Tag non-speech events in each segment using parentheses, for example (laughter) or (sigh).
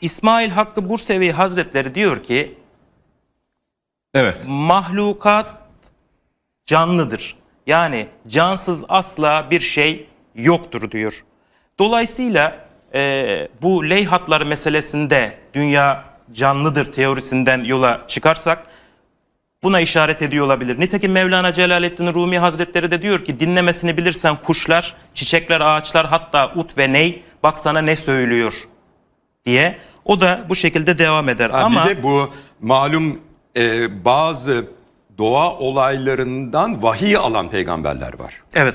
İsmail Hakkı Bursevi Hazretleri diyor ki Evet. mahlukat canlıdır. Yani cansız asla bir şey yoktur diyor. Dolayısıyla e, bu leyhatları meselesinde dünya canlıdır teorisinden yola çıkarsak buna işaret ediyor olabilir. Nitekim Mevlana Celaleddin Rumi Hazretleri de diyor ki dinlemesini bilirsen kuşlar, çiçekler, ağaçlar hatta ut ve ney bak sana ne söylüyor diye. O da bu şekilde devam eder. Ha, Ama Bir de bu malum e, bazı doğa olaylarından vahiy alan peygamberler var. evet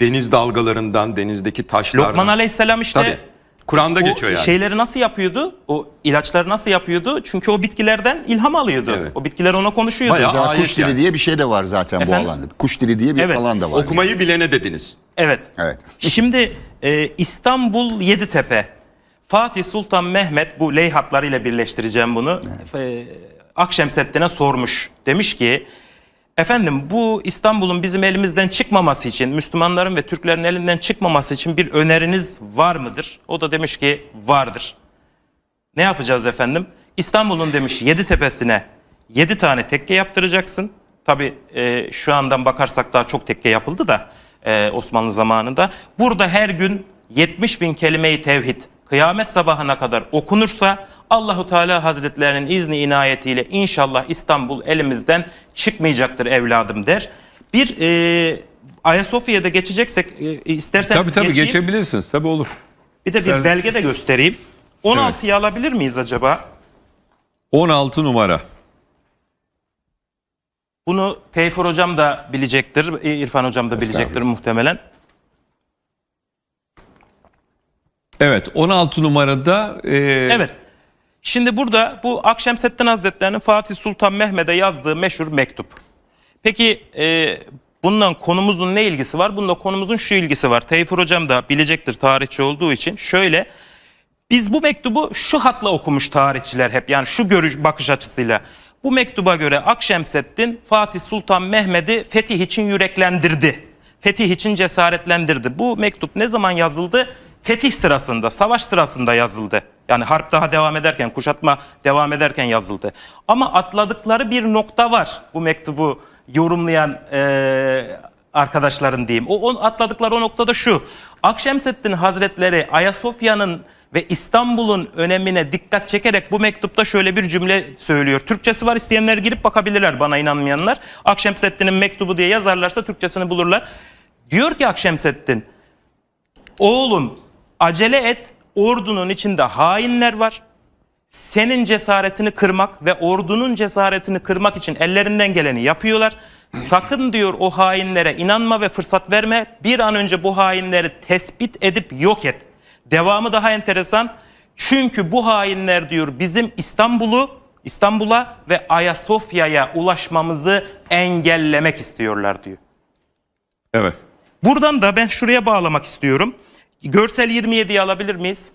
Deniz dalgalarından, denizdeki taşlardan. Lokman Aleyhisselam işte Tabii. Kur'an'da o geçiyor yani. şeyleri nasıl yapıyordu? O ilaçları nasıl yapıyordu? Çünkü o bitkilerden ilham alıyordu. Evet. O bitkiler ona konuşuyordu. Bayağı ayet kuş dili yani. diye bir şey de var zaten Efendim? bu alanda. Kuş dili diye bir Evet. alan da var. Okumayı bilene dediniz. Evet. Evet. Şimdi e, İstanbul Yeditepe. Fatih Sultan Mehmet bu leyhatlarıyla birleştireceğim bunu. E, Akşemseddin'e sormuş. Demiş ki efendim bu İstanbul'un bizim elimizden çıkmaması için Müslümanların ve Türklerin elinden çıkmaması için bir öneriniz var mıdır? O da demiş ki vardır. Ne yapacağız efendim? İstanbul'un demiş yedi tepesine yedi tane tekke yaptıracaksın. Tabi şu andan bakarsak daha çok tekke yapıldı da e, Osmanlı zamanında. Burada her gün 70 bin kelime-i tevhid kıyamet sabahına kadar okunursa Allahu Teala Hazretlerinin izni inayetiyle inşallah İstanbul elimizden çıkmayacaktır evladım der. Bir e, Ayasofya'da geçeceksek e, isterseniz Tabii tabii geçeyim. geçebilirsiniz. Tabii olur. Bir de bir belge de göstereyim. 16'yı alabilir miyiz acaba? 16 numara. Bunu Teyfur hocam da bilecektir, İrfan hocam da bilecektir muhtemelen. Evet 16 numarada e, Evet. Şimdi burada bu Akşemseddin Hazretleri'nin Fatih Sultan Mehmet'e yazdığı meşhur mektup. Peki e, bundan konumuzun ne ilgisi var? Bunda konumuzun şu ilgisi var. Teyfur hocam da bilecektir tarihçi olduğu için. Şöyle biz bu mektubu şu hatla okumuş tarihçiler hep yani şu görüş bakış açısıyla. Bu mektuba göre Akşemseddin Fatih Sultan Mehmet'i fetih için yüreklendirdi. Fetih için cesaretlendirdi. Bu mektup ne zaman yazıldı? Fetih sırasında, savaş sırasında yazıldı. Yani harp daha devam ederken, kuşatma devam ederken yazıldı. Ama atladıkları bir nokta var bu mektubu yorumlayan eee arkadaşların diyeyim. O, o atladıkları o noktada şu. Akşemseddin Hazretleri Ayasofya'nın ve İstanbul'un önemine dikkat çekerek bu mektupta şöyle bir cümle söylüyor. Türkçesi var isteyenler girip bakabilirler bana inanmayanlar. Akşemseddin'in mektubu diye yazarlarsa Türkçesini bulurlar. Diyor ki Akşemseddin, oğlum acele et ordunun içinde hainler var. Senin cesaretini kırmak ve ordunun cesaretini kırmak için ellerinden geleni yapıyorlar. Sakın diyor o hainlere inanma ve fırsat verme. Bir an önce bu hainleri tespit edip yok et. Devamı daha enteresan. Çünkü bu hainler diyor bizim İstanbul'u İstanbul'a ve Ayasofya'ya ulaşmamızı engellemek istiyorlar diyor. evet. Buradan da ben şuraya bağlamak istiyorum. Görsel 27'yi alabilir miyiz?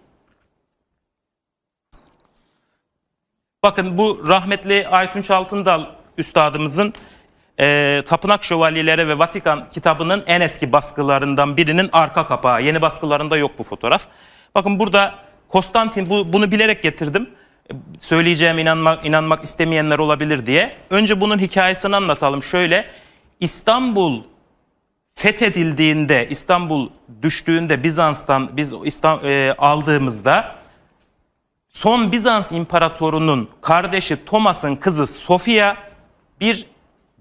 Bakın bu rahmetli Aytunç Altındal üstadımızın e, Tapınak Şövalyeleri ve Vatikan kitabının en eski baskılarından birinin arka kapağı. Yeni baskılarında yok bu fotoğraf. Bakın burada Konstantin bu, bunu bilerek getirdim. Söyleyeceğim inanmak, inanmak istemeyenler olabilir diye. Önce bunun hikayesini anlatalım. Şöyle İstanbul fethedildiğinde İstanbul düştüğünde Bizans'tan biz İstam, e, aldığımızda son Bizans imparatorunun kardeşi Thomas'ın kızı Sofia bir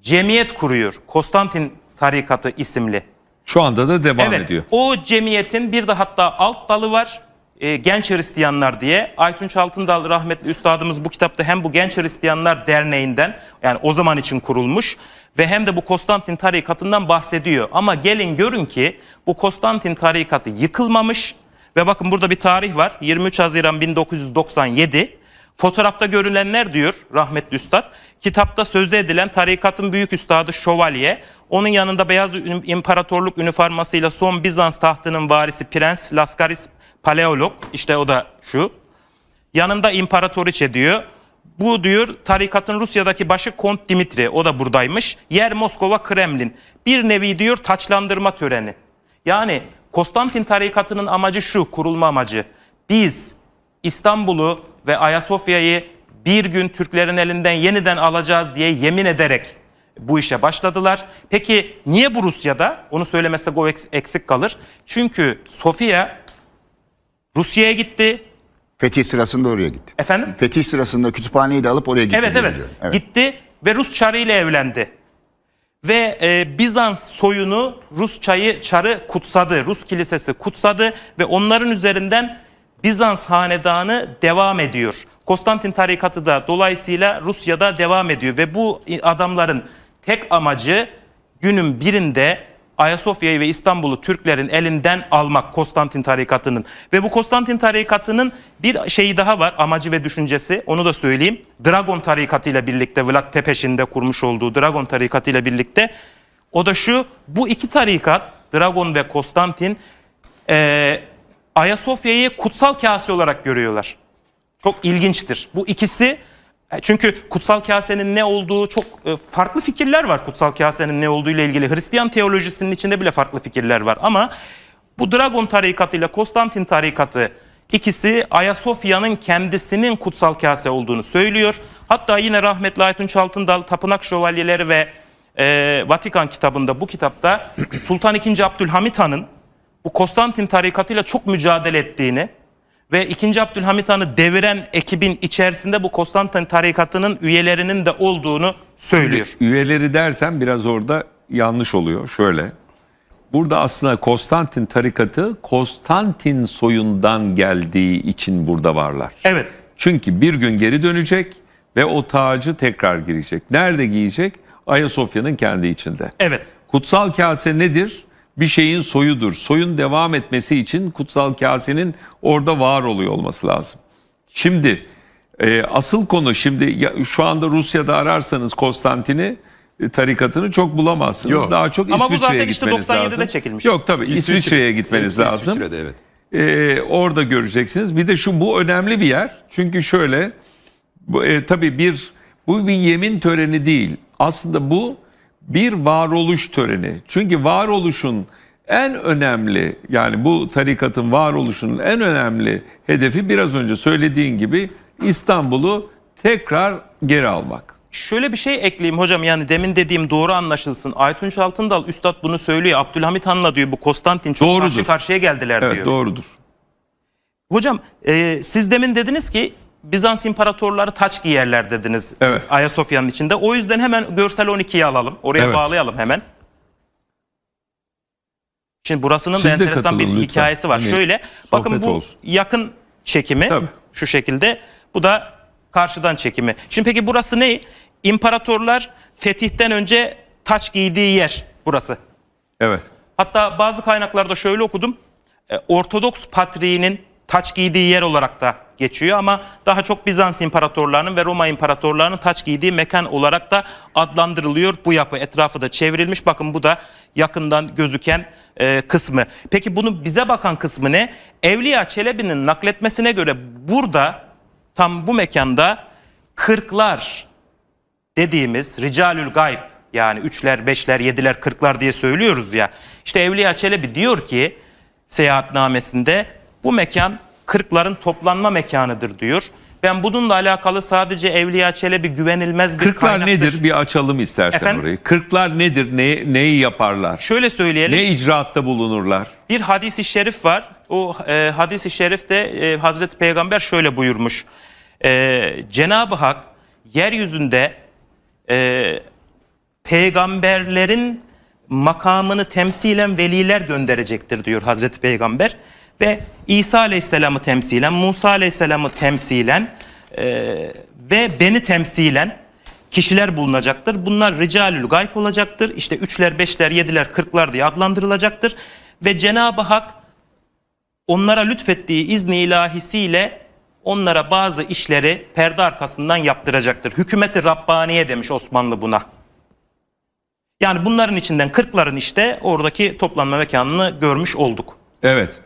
cemiyet kuruyor. Konstantin tarikatı isimli. Şu anda da devam Evet. ediyor. O cemiyetin bir de hatta alt dalı var. E, Genç Hristiyanlar diye. Aytunç Altındal rahmetli üstadımız bu kitapta hem bu Genç Hristiyanlar Derneği'nden yani o zaman için kurulmuş ve hem de bu Konstantin tarikatından bahsediyor. Ama gelin görün ki bu Konstantin tarikatı yıkılmamış ve bakın burada bir tarih var. 23 Haziran 1997. Fotoğrafta görülenler diyor rahmetli üstad. Kitapta sözde edilen tarikatın büyük üstadı Şövalye. Onun yanında Beyaz İmparatorluk üniformasıyla son Bizans tahtının varisi Prens Laskaris Paleolog. İşte o da şu. Yanında İmparatoriçe diyor. Bu diyor tarikatın Rusya'daki başı Kont Dimitri. O da buradaymış. Yer Moskova Kremlin. Bir nevi diyor taçlandırma töreni. Yani Konstantin tarikatının amacı şu kurulma amacı. Biz İstanbul'u ve Ayasofya'yı bir gün Türklerin elinden yeniden alacağız diye yemin ederek bu işe başladılar. Peki niye bu Rusya'da? Onu söylemezsek o eks- eksik kalır. Çünkü Sofya Rusya'ya gitti. Fetih sırasında oraya gitti. Efendim? Fetih sırasında kütüphaneyi de alıp oraya gitti. Evet evet. biliyorum. evet. Gitti ve Rus çarı ile evlendi. Ve e, Bizans soyunu Rus çayı çarı kutsadı. Rus kilisesi kutsadı ve onların üzerinden Bizans hanedanı devam ediyor. Konstantin tarikatı da dolayısıyla Rusya'da devam ediyor ve bu adamların tek amacı günün birinde Ayasofya'yı ve İstanbul'u Türklerin elinden almak Konstantin tarikatının. Ve bu Konstantin tarikatının bir şeyi daha var amacı ve düşüncesi onu da söyleyeyim. Dragon tarikatıyla birlikte Vlad Tepeş'in de kurmuş olduğu Dragon tarikatıyla birlikte o da şu bu iki tarikat Dragon ve Konstantin eee Ayasofya'yı kutsal kase olarak görüyorlar. Çok ilginçtir. Bu ikisi e, çünkü kutsal kasenin ne olduğu çok e, farklı fikirler var kutsal kasenin ne olduğu ile ilgili. Hristiyan teolojisinin içinde bile farklı fikirler var ama bu Dragon tarikatı ile Konstantin tarikatı ikisi Ayasofya'nın kendisinin kutsal kase olduğunu söylüyor. Hatta yine rahmetli Aytunç Altındal Tapınak Şövalyeleri ve e, Vatikan kitabında bu kitapta Sultan II. Abdülhamit Han'ın bu Konstantin tarikatıyla çok mücadele ettiğini ve 2. Abdülhamit Han'ı deviren ekibin içerisinde bu Konstantin tarikatının üyelerinin de olduğunu söylüyor. Üyeleri dersen biraz orada yanlış oluyor. Şöyle. Burada aslında Konstantin tarikatı Konstantin soyundan geldiği için burada varlar. Evet. Çünkü bir gün geri dönecek ve o tacı tekrar girecek. Nerede giyecek? Ayasofya'nın kendi içinde. Evet. Kutsal kase nedir? Bir şeyin soyudur. Soyun devam etmesi için kutsal kasenin orada var oluyor olması lazım. Şimdi e, asıl konu şimdi ya, şu anda Rusya'da ararsanız Konstantin'i e, tarikatını çok bulamazsınız. Yok. Daha çok Ama bu İsviçre'ye zaten işte gitmeniz 97'de lazım. çekilmiş. Yok tabii İsviçre'ye gitmeniz Evet, lazım. İsviçre'de evet. Ee, orada göreceksiniz. Bir de şu bu önemli bir yer. Çünkü şöyle bu, e, tabii bir bu bir yemin töreni değil. Aslında bu bir varoluş töreni. Çünkü varoluşun en önemli yani bu tarikatın varoluşunun en önemli hedefi biraz önce söylediğin gibi İstanbul'u tekrar geri almak. Şöyle bir şey ekleyeyim hocam yani demin dediğim doğru anlaşılsın. Aytunç Altındal Üstad bunu söylüyor. Abdülhamit Han'la diyor bu Konstantin çok Doğrudur. karşı karşıya geldiler Evet diyor. doğrudur. Hocam e, siz demin dediniz ki Bizans imparatorları taç giyerler dediniz Evet. Ayasofya'nın içinde. O yüzden hemen görsel 12'yi alalım. Oraya Evet. bağlayalım hemen. Şimdi burasının Siz da enteresan bir lütfen. hikayesi var. Hani Şöyle bakın bu olsun. yakın çekimi Tabii. şu şekilde. Bu da karşıdan çekimi. Şimdi peki burası ne? İmparatorlar fetihten önce taç giydiği yer burası. Evet. Hatta bazı kaynaklarda şöyle okudum. E, Ortodoks patriğinin taç giydiği yer olarak da geçiyor ama daha çok Bizans imparatorlarının ve Roma imparatorlarının taç giydiği mekan olarak da adlandırılıyor. Bu yapı etrafı da çevrilmiş. Bakın bu da yakından gözüken e, kısmı. Peki bunu bize bakan kısmı ne? Evliya Çelebi'nin nakletmesine göre burada tam bu mekanda kırklar dediğimiz ricalül gayb yani üçler, beşler, yediler, kırklar diye söylüyoruz ya. İşte Evliya Çelebi diyor ki seyahatnamesinde bu mekan kırkların toplanma mekanıdır diyor. Ben bununla alakalı sadece Evliya Çelebi güvenilmez bir Kırklar kaynaktır. nedir? Bir açalım istersen Efendim? orayı. Kırklar nedir? Ne, neyi yaparlar? Şöyle söyleyelim. Ne icraatta bulunurlar? Bir hadisi şerif var. O e, hadisi şerifte e, Hazreti Peygamber şöyle buyurmuş. E, Cenab-ı Hak yeryüzünde e, peygamberlerin makamını temsilen veliler gönderecektir diyor Hazreti Peygamber. Ve İsa Aleyhisselam'ı temsilen, Musa Aleyhisselam'ı temsilen e, ve beni temsilen kişiler bulunacaktır. Bunlar ricalül gayb olacaktır. İşte üçler, beşler, yediler, kırklar diye adlandırılacaktır. Ve Cenab-ı Hak onlara lütfettiği izni ilahisiyle onlara bazı işleri perde arkasından yaptıracaktır. Hükümeti Rabbaniye demiş Osmanlı buna. Yani bunların içinden kırkların işte oradaki toplanma mekanını görmüş olduk. Evet.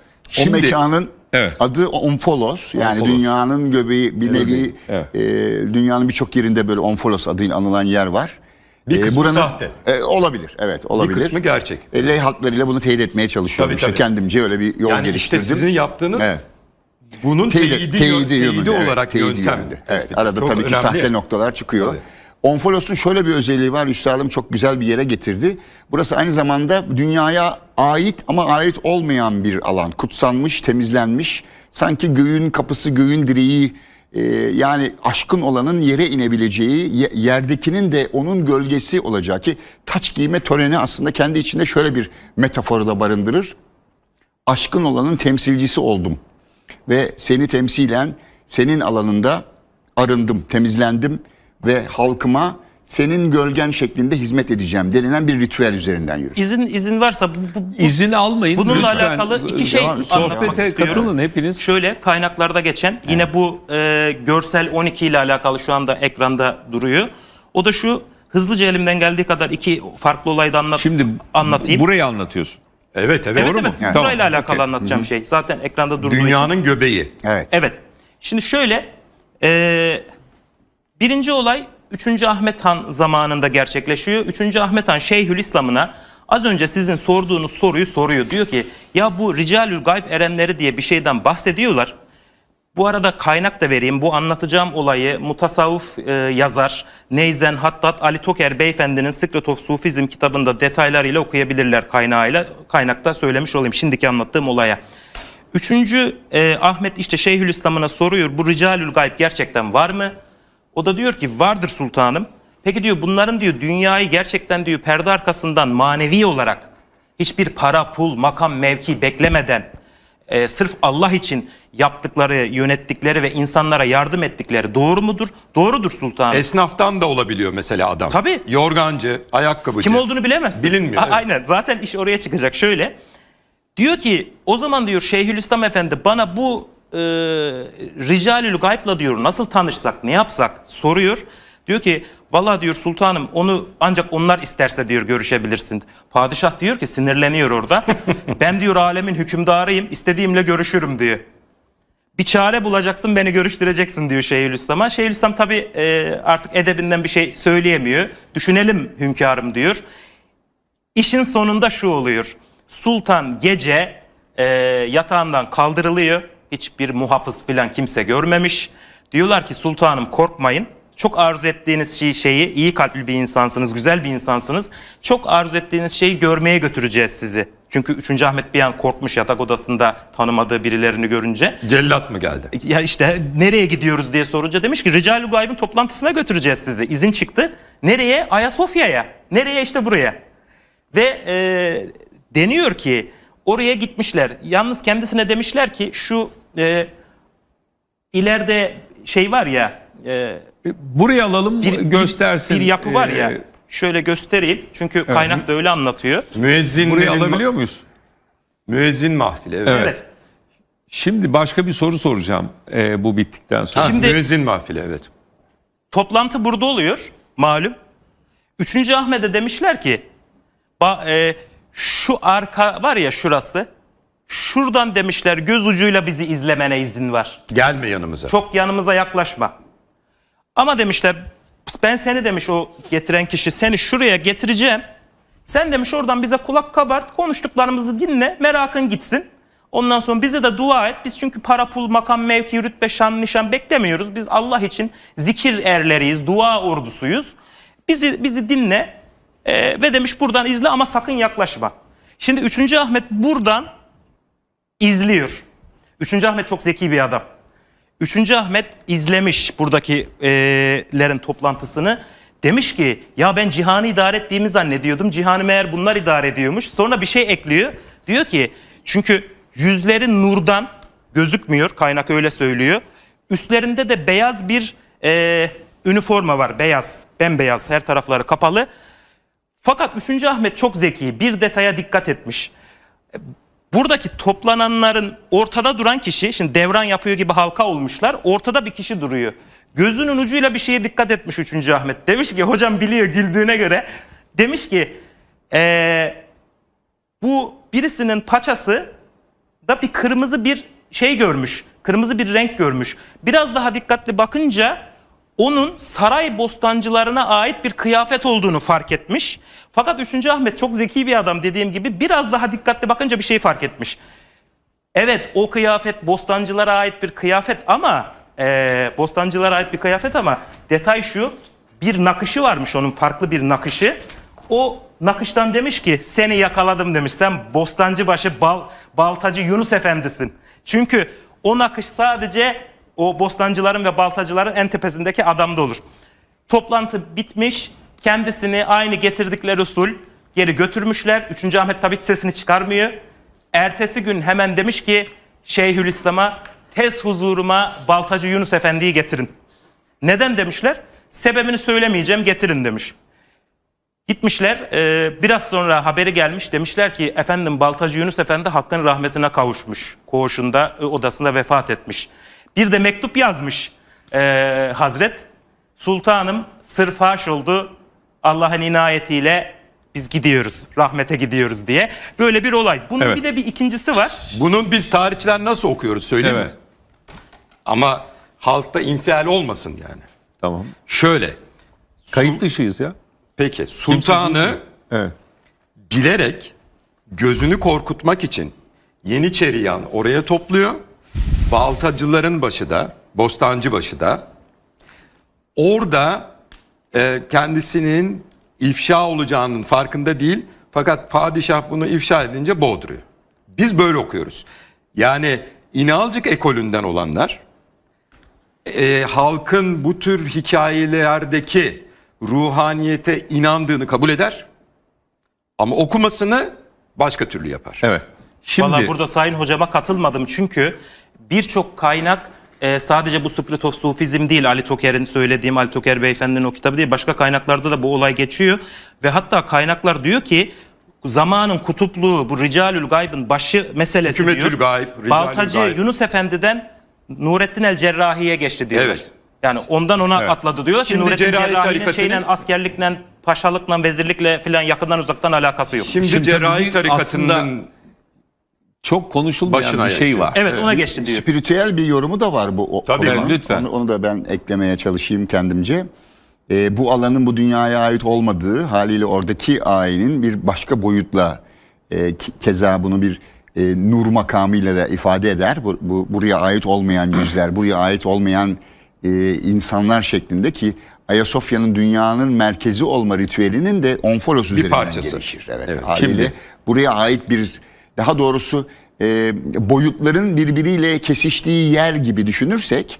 O mekanın Evet. adı Onfolos. Yani Onfolos. dünyanın göbeği bir nevi Evet. e, dünyanın birçok yerinde böyle Onfolos adıyla anılan yer var. Bir E, kısmı sahte. E, olabilir. Evet Bir olabilir. kısmı gerçek. E, ley halklarıyla bunu teyit etmeye çalışıyorum. Tabii, İşte tabii. kendimce öyle bir yol Yani işte geliştirdim. sizin yaptığınız Evet. Bunun Teyidi- teyidi, teyidi yön- teyidi yönünde, evet, olarak teyidi yöntem. yönünde. Evet, arada Çok tabii ki sahte noktalar çıkıyor. Tabii. Onfolos'un şöyle bir özelliği var. Üstadım çok güzel bir yere getirdi. Burası aynı zamanda dünyaya ait ama ait olmayan bir alan. Kutsanmış, temizlenmiş. Sanki göğün kapısı, göğün direği e, yani aşkın olanın yere inebileceği, ye- yerdekinin de onun gölgesi olacağı ki taç giyme töreni aslında kendi içinde şöyle bir metaforu da barındırır. Aşkın olanın temsilcisi oldum ve seni temsilen senin alanında arındım, temizlendim ve halkıma senin gölgen şeklinde hizmet edeceğim denilen bir ritüel üzerinden yürür. İzin izin varsa bu, bu- bu- İzin almayın. bununla lütfen. alakalı iki şey Devam- anlatmak Sohbete istiyorum. katılın hepiniz. Şöyle kaynaklarda geçen yine bu e, görsel 12 ile alakalı şu anda ekranda duruyor. O da şu hızlıca elimden geldiği kadar iki farklı olayı da anlat, Şimdi anlatayım. burayı anlatıyorsun. Evet evet. evet, Doğru evet, mu? Tamam, burayla alakalı okey. anlatacağım şey. Zaten ekranda durduğu için. Dünyanın göbeği. Evet. Evet. Şimdi şöyle e, birinci olay 3. Ahmet Han zamanında gerçekleşiyor. 3. Ahmet Han Şeyhülislam'ına az önce sizin sorduğunuz soruyu soruyor. Diyor ki ya bu Ricalül Gayb erenleri diye bir şeyden bahsediyorlar. Bu arada kaynak da vereyim. Bu anlatacağım olayı mutasavvuf e, yazar Neyzen Hattat Ali Toker Beyefendi'nin Secret of Sufism kitabında detaylarıyla okuyabilirler kaynağıyla. Kaynakta söylemiş olayım şimdiki anlattığım olaya. Üçüncü e, Ahmet işte Şeyhülislam'ına soruyor bu Ricalül Gayb gerçekten var mı? O da diyor ki vardır sultanım. Peki diyor bunların diyor dünyayı gerçekten diyor perde arkasından manevi olarak hiçbir para, pul, makam, mevki beklemeden e, sırf Allah için yaptıkları, yönettikleri ve insanlara yardım ettikleri doğru mudur? Doğrudur sultanım. Esnaftan da olabiliyor mesela adam. Tabii. Yorgancı, ayakkabıcı. Kim olduğunu bilemezsin. Bilinmiyor, A- evet. Aynen zaten iş oraya çıkacak şöyle. Diyor ki o zaman diyor Şeyhülislam Efendi bana bu e, Ricalül Gayb'la diyor nasıl tanışsak ne yapsak soruyor. Diyor ki valla diyor sultanım onu ancak onlar isterse diyor görüşebilirsin. Padişah diyor ki sinirleniyor orada. (laughs) ben diyor alemin hükümdarıyım istediğimle görüşürüm diyor. Bir çare bulacaksın beni görüştüreceksin diyor Şeyhülislam'a. Şeyhülislam tabi artık edebinden bir şey söyleyemiyor. Düşünelim hünkârım diyor. İşin sonunda şu oluyor. Sultan gece e, yatağından kaldırılıyor. Hiçbir muhafız filan kimse görmemiş. Diyorlar ki sultanım korkmayın. Çok arzu ettiğiniz şey, şeyi iyi kalpli bir insansınız, güzel bir insansınız. Çok arzu ettiğiniz şeyi görmeye götüreceğiz sizi. Çünkü 3. Ahmet bir an korkmuş yatak odasında tanımadığı birilerini görünce. Cellat mı geldi? Ya işte nereye gidiyoruz diye sorunca demiş ki Ricalu Gayb'in toplantısına götüreceğiz sizi. İzin çıktı. Nereye? Ayasofya'ya. Nereye? işte buraya. Ve e, deniyor ki oraya gitmişler. Yalnız kendisine demişler ki şu e, ileride şey var ya e, Burayı alalım bir, göstersin. bir, bir yapı var ya. Ee, Şöyle göstereyim. Çünkü kaynak da öyle anlatıyor. Müezzinlerin burayı alabiliyor muyuz? Müezzin mahfili. Evet. Evet. Şimdi başka bir soru soracağım e, bu bittikten sonra. Ha, Şimdi- müezzin mahfili evet. Toplantı burada oluyor malum. Üçüncü Ahmet'e demişler ki ba- e, şu arka var ya şurası. Şuradan demişler göz ucuyla bizi izlemene izin var. Gelme yanımıza. Çok yanımıza yaklaşma. Ama demişler ben seni demiş o getiren kişi seni şuraya getireceğim. Sen demiş oradan bize kulak kabart konuştuklarımızı dinle merakın gitsin. Ondan sonra bize de dua et. Biz çünkü para pul makam mevki rütbe şan nişan beklemiyoruz. Biz Allah için zikir erleriyiz dua ordusuyuz. Bizi bizi dinle Ee, ve demiş buradan izle ama sakın yaklaşma. Şimdi 3. Ahmet buradan izliyor. 3. Ahmet çok zeki bir adam. Üçüncü Ahmet izlemiş buradakilerin toplantısını. Demiş ki ya ben cihanı idare ettiğimi zannediyordum. Cihanı meğer bunlar idare ediyormuş. Sonra bir şey ekliyor. Diyor ki çünkü yüzleri nurdan gözükmüyor. Kaynak öyle söylüyor. Üstlerinde de beyaz bir e, üniforma var. Beyaz, bembeyaz her tarafları kapalı. Fakat 3. Ahmet çok zeki. Bir detaya dikkat etmiş buradaki toplananların ortada duran kişi şimdi devran yapıyor gibi halka olmuşlar. Ortada bir kişi duruyor. Gözünün ucuyla bir şeye dikkat etmiş 3. Ahmet. Demiş ki hocam biliyor güldüğüne göre. Demiş ki "Ee, bu birisinin paçası da bir kırmızı bir şey görmüş. Kırmızı bir renk görmüş. Biraz daha dikkatli bakınca onun saray bostancılarına ait bir kıyafet olduğunu fark etmiş. Fakat 3. Ahmet çok zeki bir adam dediğim gibi biraz daha dikkatli bakınca bir şey fark etmiş. Evet o kıyafet bostancılara ait bir kıyafet ama e, bostancılara ait bir kıyafet ama detay şu bir nakışı varmış onun farklı bir nakışı. O nakıştan demiş ki seni yakaladım demiş sen bostancıbaşı bal, baltacı Yunus efendisin. Çünkü o nakış sadece o bostancıların ve baltacıların en tepesindeki adamda olur. Toplantı bitmiş. Kendisini aynı getirdikleri usul geri götürmüşler. 3. Ahmet tabi sesini çıkarmıyor. Ertesi gün hemen demiş ki Şeyhülislam'a tez huzuruma Baltacı Yunus Efendi'yi getirin. Neden demişler? Sebebini söylemeyeceğim getirin demiş. Gitmişler e, biraz sonra haberi gelmiş demişler ki efendim Baltacı Yunus Efendi hakkın rahmetine kavuşmuş. Koğuşunda e, odasında vefat etmiş. Bir de mektup yazmış e, Hazret. Sultanım sırfaş oldu Allah'ın inayetiyle biz gidiyoruz rahmete gidiyoruz diye. Böyle bir olay. Bunun Evet. bir de bir ikincisi var. Bunun biz tarihçiler nasıl okuyoruz söyleyeyim Evet. mi? Ama halkta infial olmasın yani. Tamam. Şöyle. Kayıt dışıyız ya. Peki sultanı Evet. bilerek gözünü korkutmak için Yeniçeriyan oraya topluyor. Baltacıların başı da, Bostancı başı da orada e, kendisinin ifşa olacağının farkında değil. Fakat padişah bunu ifşa edince boğduruyor. Biz böyle okuyoruz. Yani İnalcık ekolünden olanlar e, halkın bu tür hikayelerdeki ruhaniyete inandığını kabul eder. Ama okumasını başka türlü yapar. Evet. Şimdi Valla burada Sayın Hocama katılmadım çünkü birçok kaynak e, sadece bu Spirit of Sufizm değil Ali Toker'in söylediğim Ali Toker Beyefendi'nin o kitabı değil başka kaynaklarda da bu olay geçiyor ve hatta kaynaklar diyor ki zamanın kutupluğu bu Ricalül Gayb'ın başı meselesi Hükümetül diyor. Gayb, Ricalül Baltacı Gayb. Yunus Efendi'den Nurettin el Cerrahi'ye geçti diyorlar. Evet. Yani ondan ona atladı diyorlar ki Şimdi Nurettin Cerrahi Cerrahi'nin tarikatının- şeyle askerlikle, paşalıkla, vezirlikle filan yakından uzaktan alakası yok. Şimdi, Şimdi cerrahi tarikatının aslında çok konuşulmayan Başına bir şey geçiyor. var. Evet ona geçti diyor. Spiritüel bir yorumu da var bu o- Tabii. Evet, lütfen. Onu, onu da ben eklemeye çalışayım kendimce. Ee, bu alanın bu dünyaya ait olmadığı haliyle oradaki ayinin bir başka boyutla e, keza bunu bir e, nur makamıyla da ifade eder. Bu, bu buraya ait olmayan yüzler, (clears throat) buraya ait olmayan e, insanlar şeklinde ki Ayasofya'nın dünyanın merkezi olma ritüelinin de onfolos üzerinden parçası. gelişir. Evet, Evet. haliyle Şimdi- buraya ait bir daha doğrusu e, boyutların birbiriyle kesiştiği yer gibi düşünürsek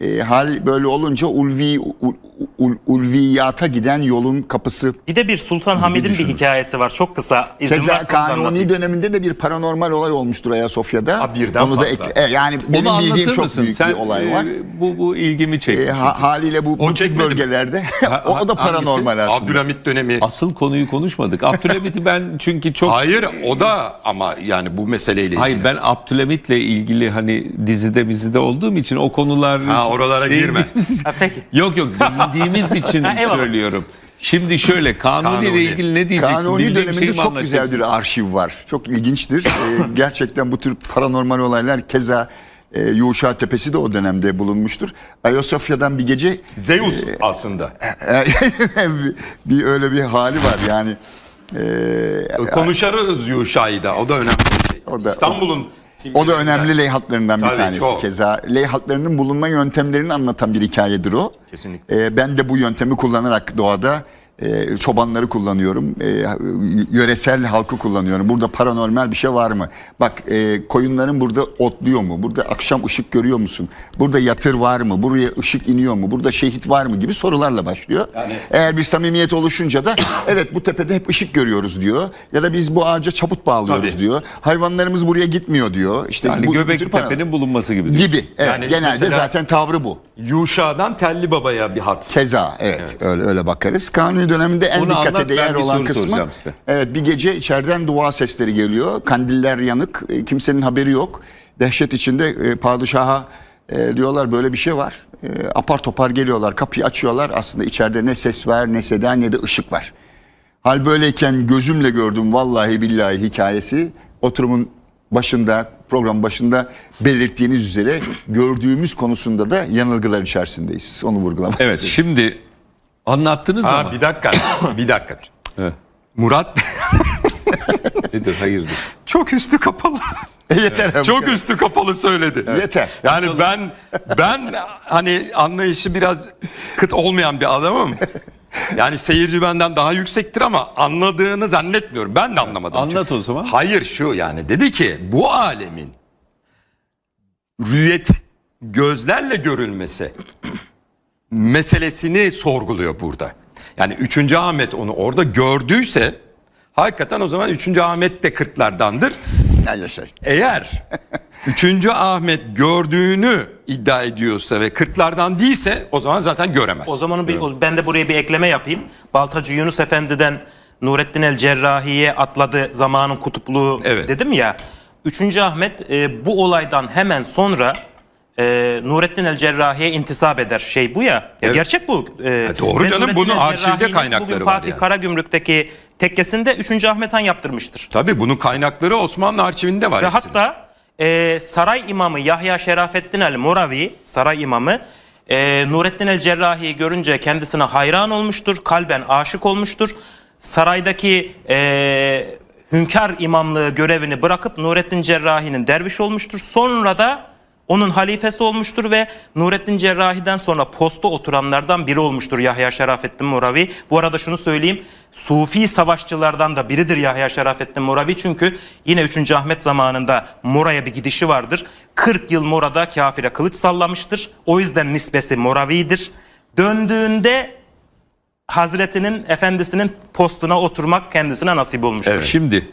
e, hal böyle olunca ulvi ul- ul- ulviyata giden yolun kapısı Bir de bir Sultan Hamid'in bir hikayesi var. Çok kısa. İzin Keza varsa onu da kanuni anlatayım. döneminde de bir paranormal olay olmuştur Ayasofya'da. Ha, birden Onu da fazla. ekle- e, yani Onu benim bildiğim anlatır çok mısın? büyük Sen, bir olay e, var. bu bu ilgimi çekti. E, ha- haliyle bu, bu mi? bölgelerde (laughs) o, o da hangisi? paranormal aslında. Abdülhamit dönemi. Asıl konuyu konuşmadık. Abdülhamit'i ben çünkü çok Hayır o da ama yani bu meseleyle ilgili. Hayır ben Abdülhamit'le ilgili hani dizide bizide olduğum için o konular Ha, oralara girme. (laughs) Ha, peki. Yok yok (laughs) bildiğimiz için Ha, eyvallah. söylüyorum. Şimdi şöyle kanuni, Kanuni. ile ilgili ne diyeceksin? Kanuni Bildiğim döneminde şeyi mi çok güzel anlatacaksın? bir arşiv var. Çok ilginçtir. Ee, (laughs) gerçekten bu tür paranormal olaylar keza e, Yuşa Tepesi de o dönemde bulunmuştur. Ayasofya'dan bir gece Zeus aslında. bir, bir öyle bir hali var yani. Ee, Konuşarız Yuşa'yı da. O da önemli bir şey. O da- İstanbul'un o da önemli leyhatlarından bir tanesi. çok. Keza leyhatlarının bulunma yöntemlerini anlatan bir hikayedir o. Kesinlikle. Ee, ben de bu yöntemi kullanarak doğada e, çobanları kullanıyorum. E, yöresel halkı kullanıyorum. Burada paranormal bir şey var mı? Bak e, koyunların burada otluyor mu? Burada akşam ışık görüyor musun? Burada yatır var mı? Buraya ışık iniyor mu? Burada şehit var mı? Gibi sorularla başlıyor. Eğer bir samimiyet oluşunca da (coughs) evet bu tepede hep ışık görüyoruz diyor. Ya da biz bu ağaca çaput bağlıyoruz Tabii. diyor. Hayvanlarımız buraya gitmiyor diyor. İşte Yani bu- Göbekli Tepe'nin bulunması gibi. diyorsun. gibi. Evet, Yani genelde zaten tavrı bu. Yuşa'dan Telli Baba'ya bir hat. Keza evet, öyle öyle bakarız. Kanuni döneminde en Onu dikkate anlat, değer olan kısmı size. evet bir gece içeriden dua sesleri geliyor. Kandiller yanık. e, Kimsenin haberi yok. Dehşet içinde e, padişaha e, diyorlar böyle bir şey var. E, apar topar geliyorlar. Kapıyı açıyorlar. Aslında içeride ne ses var, ne seda ne de ışık var. Hal böyleyken gözümle gördüm vallahi billahi hikayesi. Oturumun başında, program başında belirttiğiniz üzere gördüğümüz konusunda da yanılgılar içerisindeyiz. Onu vurgulamak Evet istedim. şimdi anlattınız ama. Ha bir dakika. (coughs) bir dakika. Evet. Murat (laughs) Nedir hayırdır? çok üstü kapalı. Yeter. abi. Çok üstü kapalı söyledi. Yeter. Yani ben ben hani anlayışı biraz kıt olmayan bir adamım. Yani seyirci benden daha yüksektir ama anladığını zannetmiyorum. Ben de anlamadım. Anlat çünkü. o zaman. Hayır şu yani dedi ki bu alemin rüyet gözlerle görülmesi meselesini sorguluyor burada. Yani 3. Ahmet onu orada gördüyse hakikaten o zaman 3. Ahmet de kırklardandır. Ya yaşa. Eğer (laughs) 3. Ahmet gördüğünü iddia ediyorsa ve kırklardan değilse o zaman zaten göremez. O zaman bir, ben de buraya bir ekleme yapayım. Baltacı Yunus Efendi'den Nurettin el Cerrahi'ye atladı zamanın kutupluğu Evet. dedim ya. 3. Ahmet e, bu olaydan hemen sonra e, Nurettin el Cerrahi'ye intisap eder. Şey bu ya. Evet. gerçek bu. E, doğru canım, Nurettin bunun el arşivde kaynakları bugün var Fatih yani. Karagümrük'teki tekkesinde 3. Ahmet Han yaptırmıştır. Tabii bunun kaynakları Osmanlı arşivinde var. Ve hepsinin. hatta e, saray imamı Yahya Şerafettin el Moravi, saray imamı e, Nurettin el Cerrahi'yi görünce kendisine hayran olmuştur, kalben aşık olmuştur. Saraydaki e, hünkâr imamlığı görevini bırakıp Nurettin Cerrahi'nin derviş olmuştur. Sonra da onun halifesi olmuştur ve Nurettin Cerrahi'den sonra posta oturanlardan biri olmuştur Yahya Şerafettin Moravi. Bu arada şunu söyleyeyim. Sufi savaşçılardan da biridir Yahya Şerafettin Moravi. Çünkü yine 3. Ahmet zamanında Mora'ya bir gidişi vardır. 40 yıl Mora'da kafire kılıç sallamıştır. O yüzden nisbesi Moravi'dir. Döndüğünde Hazretinin efendisinin postuna oturmak kendisine nasip olmuştur. Evet. Şimdi